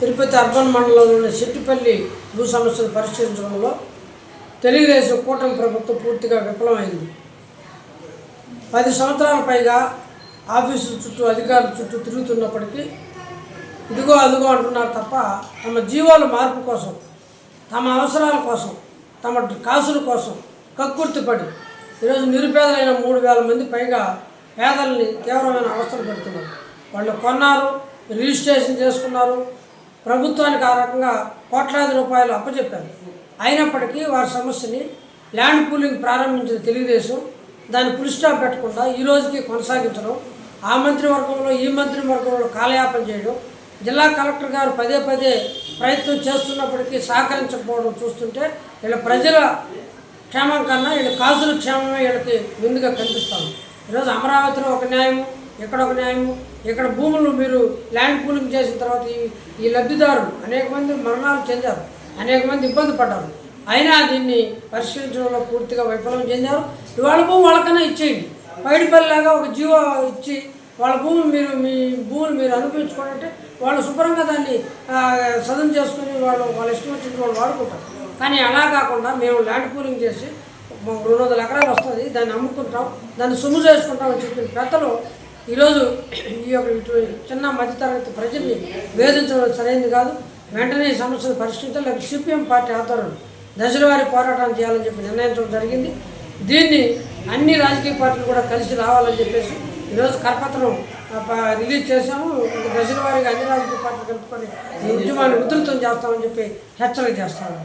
Tirupati urban మండలంలోని సిట్టిపల్లి భూ సమస్యలు పరిష్కరించడంలో తెలుగుదేశం కూటమి ప్రభుత్వం పూర్తిగా విఫలమైంది. పది సంవత్సరాల పైగా ఆఫీసు చుట్టూ అధికారుల చుట్టూ తిరుగుతున్నప్పటికీ ఇదిగో అదిగో అంటున్నారు తప్ప తమ జీవాల మార్పు కోసం తమ అవసరాల కోసం తమ కాసుల కోసం కక్కుర్తిపడి ఈరోజు నిరుపేదలైన మూడు వేల మంది పైగా పేదల్ని తీవ్రమైన అవస్థలు పెడుతున్నారు. వాళ్ళు కొన్నారు రిజిస్ట్రేషన్ చేసుకున్నారు ప్రభుత్వానికి ఆ రకంగా కోట్లాది రూపాయలు అప్పచెప్పారు. అయినప్పటికీ వారి సమస్యని ల్యాండ్ పూలింగ్ ప్రారంభించిన తెలుగుదేశం దాన్ని పులి స్టాప్ పెట్టకుండా ఈ రోజుకి కొనసాగించడం ఆ మంత్రివర్గంలో ఈ మంత్రివర్గంలో కాలయాపన చేయడం జిల్లా కలెక్టర్ గారు పదే పదే ప్రయత్నం చేస్తున్నప్పటికీ సహకరించకపోవడం చూస్తుంటే వీళ్ళ ప్రజల క్షేమం కన్నా వీళ్ళ కాసుల క్షేమమే వీళ్ళకి ముందుగా కనిపిస్తాను ఈరోజు అమరావతిలో ఒక న్యాయం ఇక్కడ ఒక న్యాయం ఇక్కడ భూములు మీరు ల్యాండ్ పూలింగ్ చేసిన తర్వాత ఈ ఈ లబ్ధిదారులు అనేక మంది మరణాలు చెందారు అనేక మంది ఇబ్బంది పడ్డారు. అయినా దీన్ని పరిష్కరించడంలో పూర్తిగా వైఫల్యం చెందారు. ఇవాళ భూమి వాళ్ళకన్నా ఇచ్చేయండి. పైడిపల్లిలాగా ఒక జీవో ఇచ్చి వాళ్ళ భూములు మీరు మీ భూములు మీరు అనుభవించుకోండి వాళ్ళు శుభ్రంగా దాన్ని సదం చేసుకుని వాళ్ళు వాళ్ళ ఇష్టం వచ్చినట్టు వాళ్ళు వాడుకుంటారు. కానీ అలా కాకుండా మేము ల్యాండ్ పూలింగ్ చేసి రెండు వందల ఎకరాలు వస్తుంది దాన్ని అమ్ముకుంటాం దాన్ని సొమ్ము చేసుకుంటామని చెప్పిన పెద్దలు ఈరోజు ఈ యొక్క చిన్న మధ్యతరగతి ప్రజల్ని వేధించడం సరైనది కాదు. వెంటనే ఈ సమస్యను పరిష్కరించాలి సిపిఎం పార్టీ ఆధ్వర్యంలో దశలవారి పోరాటం చేయాలని చెప్పి నిర్ణయించడం జరిగింది. దీన్ని అన్ని రాజకీయ పార్టీలు కూడా కలిసి రావాలని చెప్పేసి ఈరోజు కరపత్రం రిలీజ్ చేశాము. ఇంక దశల అన్ని రాజకీయ పార్టీలు కలుపుకొని ఈ ఉద్యమాన్ని ఉధృతం చేస్తామని చెప్పి హెచ్చరిక చేస్తాము.